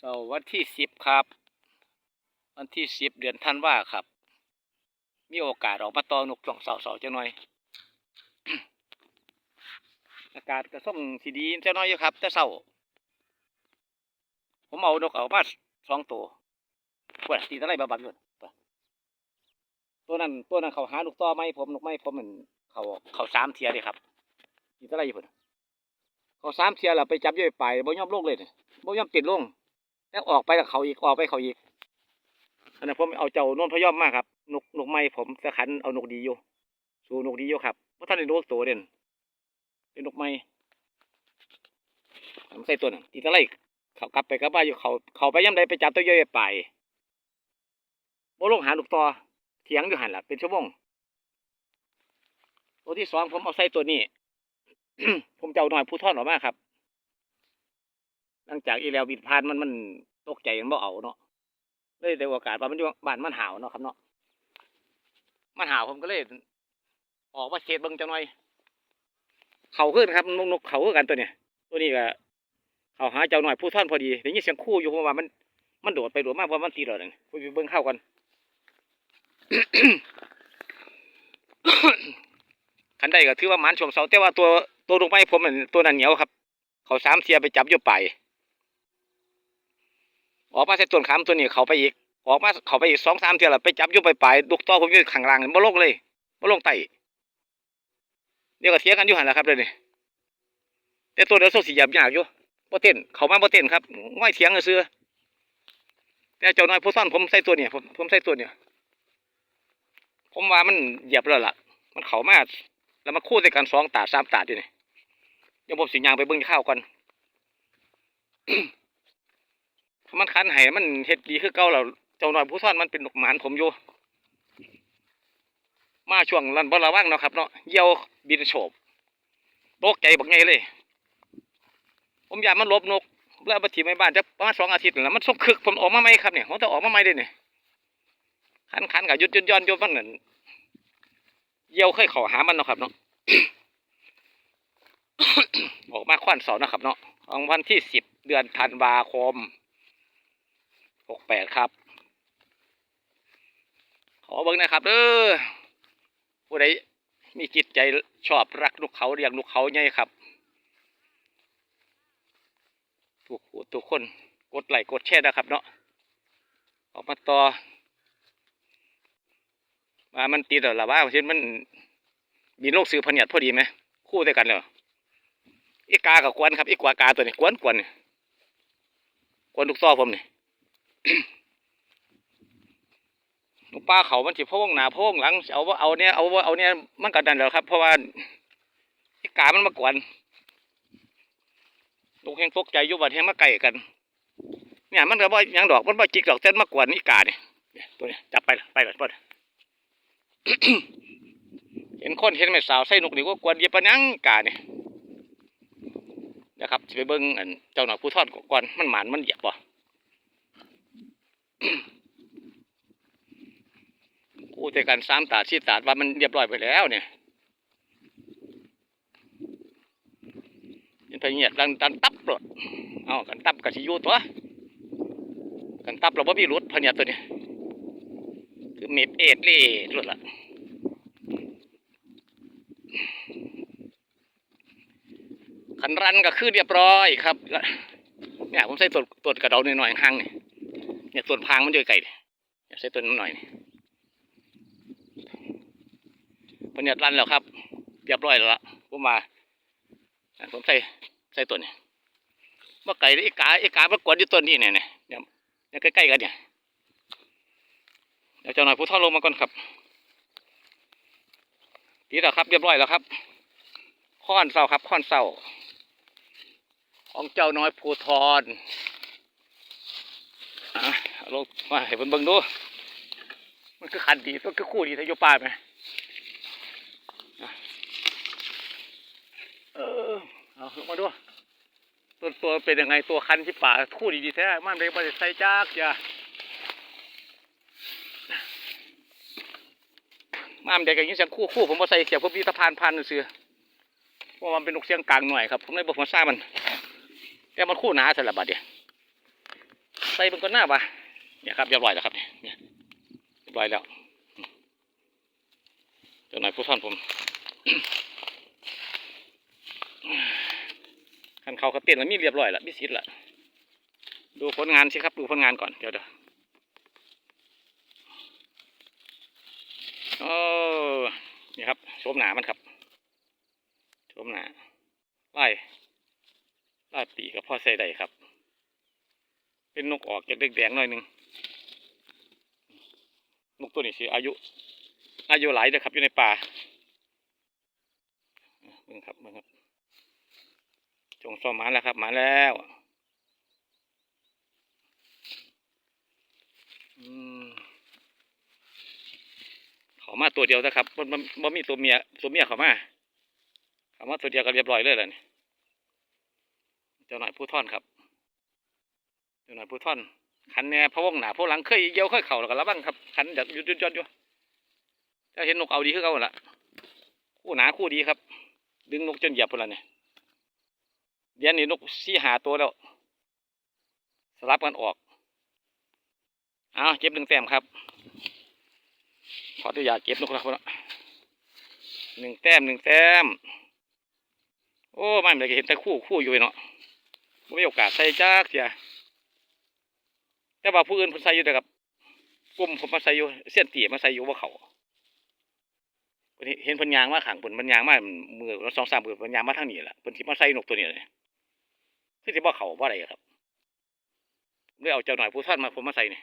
เสาร์วันที่สิบครับ วันที่สิบเดือนธันวาครับ มีโอกาสออกมาตอนกช่วงเสาร์เสาร์จังหน่อย อากาศก็ส่งสีดีจังน้อยอยู่ครับ แต่เสาร์ผมเอานกเอามาสองตัวปวดตีตะไลบาบับอยู่ปตัวนั้นตัวนั้นเขาหาลูกต่อไม้ผมนกไม้ผมเหมือนเขาเขาสามเทียเลยครับตีตะไลอยู่พุ่นเขาสามเทียแล้วไปจับย้อยไปบ่ยอมลงเลยเนี่ยบ่ยอมติดลง แล้วออกไปแล้วเขาอีกออกไปเขาอีกอันนั้นผมเอาเจ้านนพยอมมากครับนกนกไม้ผมสะขันเอานกดีอยู่สู่นกดีอยู่ครับเพราะท่านในนกตัวเด่นเป็นนกไม้ผมใส่ตัวหนึ่งตีตะไลเขากลับไปกับบ้านอยู่เขาเขาไปย่ำใดไปจับตัวย่อยไปบ่ลงหาลูกต่อเถียงอยู่หันละเป็นชั่วโมงตัวที่สองผมเอาใส่ตัวนี้ ผมจะเอาหน่อยผู้ทอนออกมาครับ หลังจากอีแล้วบิดพานมันมันตกใจมันบ่เอาเนาะเลยได้โอกาสว่ามันอยู่บ้านมันหาวเนาะครับเนาะมันหาวผมก็เลย ออกมาเช็ดเบิ่งจังหน่อย เขาขึ้นครับนกนกเขาคือกันตัวเนี้ยตัวนี้ก็เขาหาเจ้าหน่อยผู้ท่อนพอดีได้ยินเสียงคู่อยู่เพราะว่ามันมันโดดไปโดดมากเพราะมันตีเราเนี่ยไปเบิ่งเข้ากันคันใดก็ถือว่ามันช่วงเสาแต่ว่าตัวตัวลงไม้ผมมันตัวนั้นเหนียวครับ เขาสามเทียไปจับอยู่ไป ออกมาใส่ต้นขามตัวนี้เขาไปอีก ออกมาเขาไปอีกสองสามเทียแล้วไปจับยู่ไปปลายลูกต่อผมอยู่ข้างล่างบ่ลงเลยบ่ลงไตเดี๋ยวก็เทียงกันอยู่หันแหละครับเลยวนี่แต่ตัวเดียวโซสีหยาบหยากอยู่บ่เต้นเขามาบ่เต้นครับง่อยเถียงเสือแต่เจ้าน้อยผู้ซ่อนผมใส่ตัวเนี่ยผมผมใส่ตัวเนี่ยผมว่ามันเหยียบแล้วล่ะ มันเขามาแล้วมาคู่ใส่กันสองตาสามตาดิเนี่ยเดี๋ยวผมสิยางไปเบิ่งข้าวก่อน มันคันไห้มันเฮ็ดดีคือเก่าแล้วเจ้าหน้อยผู้ซ่อนมันเป็นนกหมานผมอยู่มาช่วงรันบ่ระวังเนาะครับเนาะเยี่ยวบินโฉบตกใจบักไงเลย ผมอยากมันลบนกแล้วมาถีไม่บ้านจะประมาณสองอาทิตย์แล้วมันส่งคึกผมออกมาไหมครับเนี่ยผมจะออกมาไหมด้เนี่ยคันคันกับยุดยุดย้อนยุดมันเหมือนเยี่ยวเคยเขอหามันเนาะครับเนาะออกมาควันเสาร์นะครับเนาะของวันที่สิบเดือนธันวาคม หกแปดครับ ขอเบิ่งนะครับเด้อผู้ใดมีจิตใจชอบรักนกเขาเลี้ยงนกเขาใหญ่ครับทุกผู้ทุกคนกดไลค์กดแชร์นะครับเนาะออกมาต่อมามันตีต่อละว่าเช่นมันบินโลกสื่อพันยัดพอดีไหมคู่ด้วยกันเลยอีกากับกวนครับอีกวากาตัวนี้กวนกวนนี่กวนลูกซ้อผมนี่ ลูป้าเขามันจิพะวงหนาพะวงหลังเอาว่าเอาเนี้ยเอาว่าเอาเนี้ยมันกัดดันแล้วครับ เพราะว่าอีกามันมากวนลูกแหงตกใจอยู่บัดแหงมาไก่กัน เนี่ยมันก็บ่ยังดอกมันบ่จิกดอกเส้นมากวนอีกาเนี่ยตัวนี้จับไปละไปเลยปดเห็นคนเห็นแม่สาวใส่นกนี่ก็กวนเยียบปะนังกาเนี่ยนะครับสิไปเบิ่งอันเจ้าหน่อยผู้ทอดก่อนมันหมานมันเหยียบ บ่กูแต่กันสามตาสี่ตาว่ามันเรียบร้อยไปแล้วเนี่ยยันไปเงียดดันดันตับหลดเอากันตับกับสิยูตัวกันตับเราบ่มีรุดพเนียตัวนี้คือเม็ดเอ็ดเล่หลุดละขันรันก็คือเรียบร้อยครับเนี่ยผมใส่ตัวตัวกระเดาหน่อยๆห่างๆนี่ เนี่ยส่วนพางมันอยู่ไก่เนี่ยใส่ตัวน้หน่อยนี่เพิ่นเนี่ยรันแล้วครับเรียบร้อยแล้วละผมมาผมใส่ใส่ตัวนี้ว่าไก่ไอีกาไอีกามันกวนอยู่ต้นนี้เนี่ยเนี่ยเนี่ยใกล้ๆกันเนี่ยเดี๋ยวเจ้าหน่อยผู้ทอลงมาก่อนครับดีแล้วครับเรียบร้อยแล้วครับข้อนเสาครับข้อนเสาของเจ้าน้อยผู้ทอนอะเอา ลงมาให้เพิ่นเบิ่งดู มันคือขันดีมันคือคู่ดีทะยุป่าไหมเออเอามาดูตัวตัวเป็นยังไงตัวคันที่ป่าคู่ดีๆแท้มันเลยม่ได้ใส่จักอย่ามามเด็กอย่างนี้เสียงคู่คู่ผมมาใส่เสียงพวกพิธพานพันเสือเพราะมันเป็นนกเสียงกลางหน่อยครับผมเลยบอกมาทรามันแต่มันคู่หนาสลับบัดเดียวใส่เบิ่งก่อนหน้าปะ เนี่ยครับเรียบร้อยแล้วครับเนี่ยเรียบร้อยแล้วอืมเจ้าหน่อยผู้ท่อนผมคันเขาเขาเต้นแล้วมีเรียบร้อยแล้วมีสิทธิ์ละดูผลงานสิครับดูผลงานก่อนเดี๋ยวเดี๋ยวโอ้นี่ครับโฉมหนามันครับโฉมหนาไล่ไล่ปีกับพ่อใส่ได้ครับ เป็นนกออกจากแดงๆหน่อยหนึง นกตัวนี้สิอายุ อายุหลายเลยครับอยู่ในป่าเบิ่งครับเบิ่งครับ จงซ่อมมาแล้วครับ มาแล้วอืมเขามาตัวเดียวนะครับมันมันมีตัวเมียตัวเมียขามาขามาตัวเดียวก็เรียบร้อยเลยแหละนี่เจ้าหน่อยผู้ท่อนครับเจ้าหน่อยผู้ท่อน คันแน่พะวงหนาพวกหลังเคยเยี่ยวเคยเข่าแล้วก็ระวังครับคันจะยุดยุดยุดอยู่ถ้าเห็นนกเอาดีขึ้นเขาหั่นละคู่หนาคู่ดีครับ ดึงนกจนเหยียบพุ่นละเนี่ยเดี๋ยวนี้นกสี่หาตัวแล้ว สลับกันออกเอาเก็บหนึ่งแต้มครับขออนุญาตเก็บนกแล้วคนละหนึ่งแต้มหนึ่งแต้ม โอ้ไม่เป็นไรเห็นแต่คู่คู่อยู่เนาะไม่มีโอกาสใส่จักเสีย แต่ว่าผู้อื่นเพิ่นใส่อยู่แต่กับกลุ่มผมมาใส่อยู่เส้นตีมาใส่อยู่ว่าเขาเพิ่นเห็นพิ่นยางมาขังเพิ่นพิ่นยางมามือละสองสามมือพิ่นยางมาทางนี้แหละเพิ่นสิมาใส่นกตัวนี้เลยคือสิบ่เขาบ่าอะไรครับเลยเอาเจ้าหน่อยผู้ท่านมาผมมาใส่นี่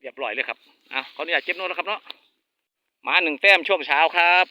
เรียบร้อยเลยครับอะขออนุญาตเก็บโน้ตนะครับเนาะมาหนึ่งแต้มช่วงเช้าครับ